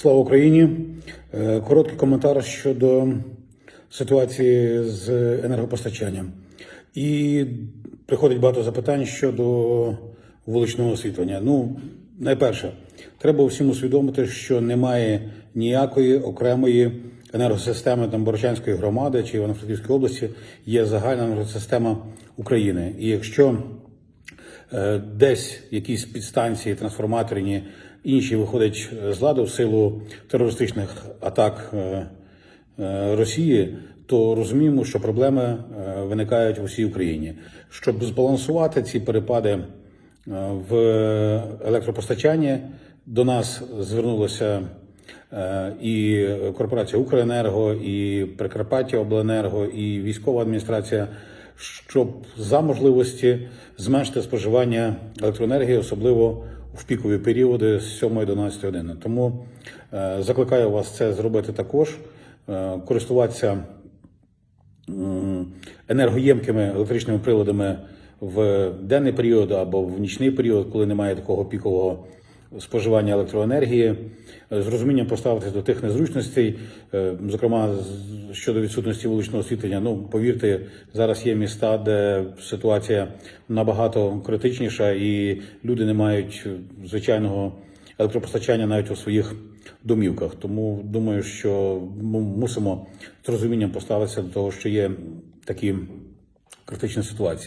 Слава Україні! Е, Короткий коментар щодо ситуації з енергопостачанням. І приходить багато запитань щодо вуличного освітлення. Ну, найперше, треба всім усвідомити, що немає ніякої окремої енергосистеми там Борочанської громади чи Івано-Франківської області, є загальна енергосистема України. І якщо десь якісь підстанції трансформаторні, інші виходять з ладу в силу терористичних атак е, е, Росії, то розуміємо, що проблеми е, виникають в усій Україні. Щоб збалансувати ці перепади е, в електропостачанні, до нас звернулося е, і корпорація Укренерго, і Прикарпаття Обленерго, і військова адміністрація щоб за можливості зменшити споживання електроенергії, особливо в пікові періоди з 7 до 12 години. Тому е, закликаю вас це зробити також, е, користуватися енергоємкими електричними приладами в денний період або в нічний період, коли немає такого пікового споживання електроенергії, Е, з розумінням поставитися до тих незручностей, е, зокрема щодо відсутності вуличного освітлення. Ну повірте, зараз є міста, де ситуація набагато критичніша, і люди не мають звичайного електропостачання навіть у своїх домівках. Тому думаю, що ми мусимо з розумінням поставитися до того, що є такі критичні ситуації.